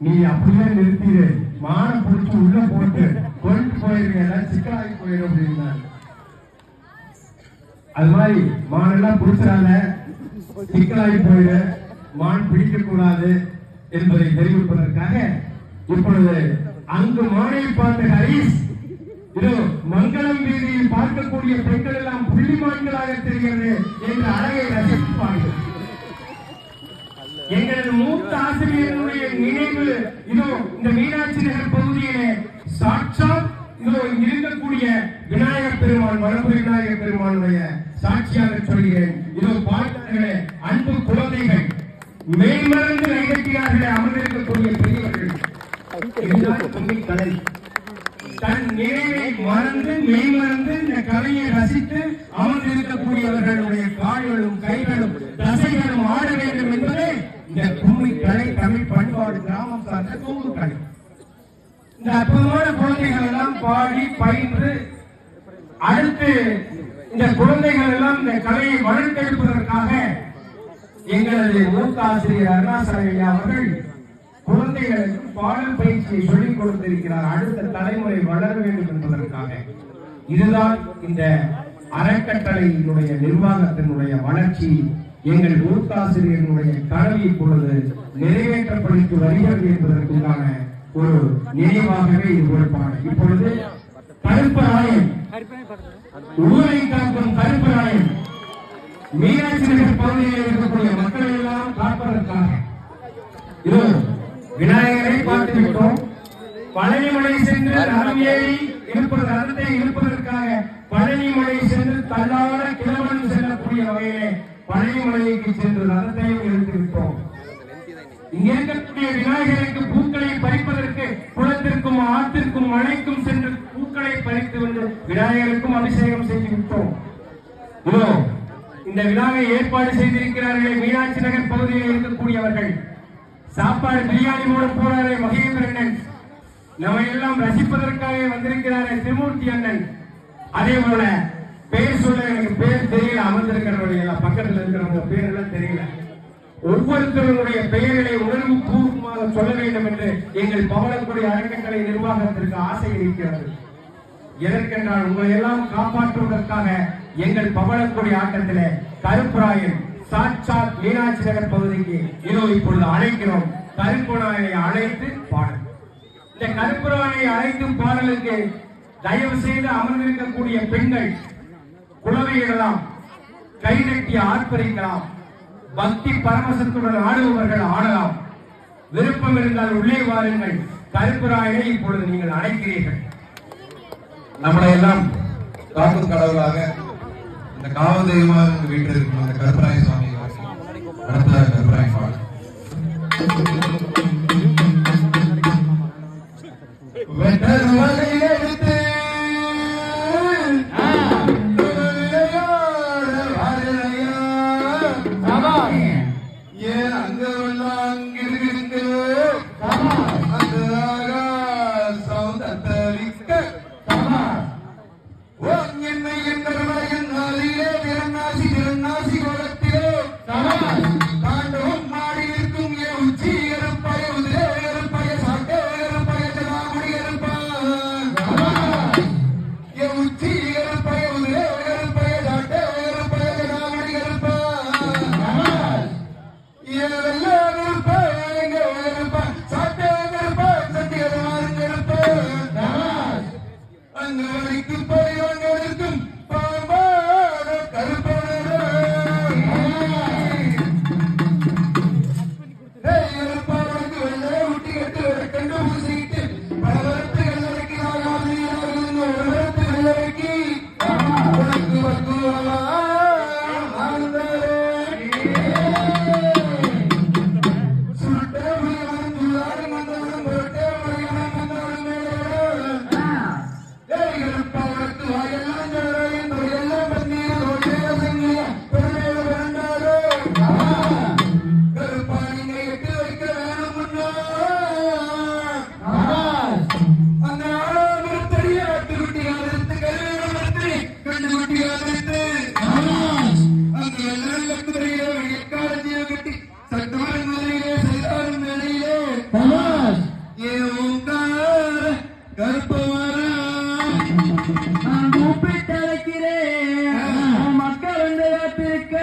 நீ அப்படியே நிறுத்திடு மானை பிடிச்சி உள்ள போட்டு கொண்டு போயிருங்க சிக்கலாகி போயிடும் அப்படின்னாரு. அது மாதிரி மானெல்லாம் பிடிச்சால சிக்கலாகி போயிடு மான் பிடிக்க கூடாது என்பதை தெரிவிப்பதற்காக இப்பொழுது அங்கு மானை பார்த்த ஹரிஸ் இதோ மங்களம் வீதியில் பார்க்கக்கூடிய பெண்கள் எல்லாம் புள்ளி மான்களாக தெரிகிறது என்ற அழகை ரசிப்பார்கள். எங்களது மூத்த ஆசிரியர்களுடைய நினைவு இதோ இந்த மீனாட்சி நகர் பகுதியிலே சாட்சாத் இதோ இருக்கக்கூடிய விநாயகர் பெருமான் வரப்பு விநாயகர் பெருமானுடைய சாட்சியாக சொல்கிறேன். இதோ பார்த்தார்களே அன்பு குழந்தைகள் மேல்மறந்து கைகட்டினார்களே அமர்ந்திருக்கக்கூடிய பெரியவர்கள். இதுதான் கலை தன் நினைவை மறந்து மெய்மறந்து இந்த கலையை ரசித்து அமர்ந்திருக்கக்கூடியவர்களுடைய கால்களும் கைகளும் தசைகளும் ஆட வேண்டும் என்பதே இந்த கும்மி கலை தமிழ் பண்பாடு கிராமம் சார்ந்த தூங்கு கலை. இந்த அற்புதமான குழந்தைகள் எல்லாம் பாடி பயின்று அடுத்து இந்த குழந்தைகள் எல்லாம் இந்த கலையை வளர்த்தெடுப்பதற்காக எங்களது மூத்த ஆசிரியர் அருணாசலம் அவர்கள் குழந்தைகளுக்கு பாடல் பயிற்சியை சொல்லிக் கொடுத்திருக்கிறார். அடுத்த தலைமுறை வளர வேண்டும் என்பதற்காக. இதுதான் இந்த அறக்கட்டளையினுடைய நிர்வாகத்தினுடைய வளர்ச்சி எங்கள் மூத்தாசிரியர்களுடைய கனவு இப்பொழுது நிறைவேற்றப்படுத்தி வருகிறது என்பதற்குண்டான ஒரு நினைவாகவே இது ஒரு இப்பொழுது கருப்பராயன் ஊரை காக்கும் கருப்பராயன் மீனாட்சி நகர் பகுதியில் இருக்கக்கூடிய மக்கள் எல்லாம் காப்பதற்காக. இதோ விநாயகரை பார்த்து விட்டோம் பழனிமலை சென்று ரதம் ஏறி இருப்பது ரதத்தை இருப்பதற்காக பழனிமலை சென்று தள்ளாட கிழவன் செல்லக்கூடிய வகையிலே பழனிமலைக்கு சென்று ரதத்தையும் எடுத்து விட்டோம். இங்க விநாயகருக்கு பூக்களை பறிப்பதற்கு குளத்திற்கும் ஆற்றிற்கும் மலைக்கும் சென்று பூக்களை பறித்து வந்து விநாயகருக்கும் அபிஷேகம் செய்து விட்டோம். இதோ இந்த விழாவை ஏற்பாடு செய்திருக்கிறார்களே மீனாட்சி நகர் பகுதியில் இருக்கக்கூடியவர்கள். சாப்பாடு பிரியாணி மூலம் போறாரே மகேந்திரன் நம்ம எல்லாம் ரசிப்பதற்காக வந்திருக்கிறாரே திருமூர்த்தி அண்ணன். அதே போல பேர் சொல்ல எனக்கு பேர் தெரியல அமர்ந்திருக்கிறவர்கள். எல்லாம் பக்கத்துல தெரியல. ஒவ்வொருத்தருடைய பெயர்களை உணர்வு பூர்வமாக சொல்ல வேண்டும் என்று எங்கள் பவளக்குடி அரங்கக்கலை நிர்வாகத்திற்கு ஆசை இருக்கிறது. எதற்கென்றால் உங்களை எல்லாம் காப்பாற்றுவதற்காக எங்கள் பவளக்குடி ஆட்டத்திலே கருப்புராயன் சாட்சாத் மீனாட்சி நகர் பகுதிக்கு இதோ இப்பொழுது அழைக்கிறோம். கருப்புராயனை அழைத்து பாடல். இந்த கருப்புராயனை அழைக்கும் பாடலுக்கு தயவு செய்து அமர்ந்திருக்கக்கூடிய பெண்கள் கை கைதட்டி ஆர்ப்பரிக்கலாம் பக்தி பரமசத்துடன் ஆடுபவர்கள் ஆடலாம். விருப்பம் இருந்தால் உள்ளே வாருங்கள். கருப்பராயனை இப்பொழுது நீங்கள் அழைக்கிறீர்கள் நம்மளை எல்லாம் காக்கும் கடவுளாக இந்த காவல் தெய்வமாக வீட்டில் இருக்கும் அந்த கருப்பராய கட்டுமரம் நிலையிலே செய்தாரும் நிலையிலே கருப்பவர நான் கூப்பிட்டு அழைக்கிறேன் மக்கள் வந்து காத்திருக்க.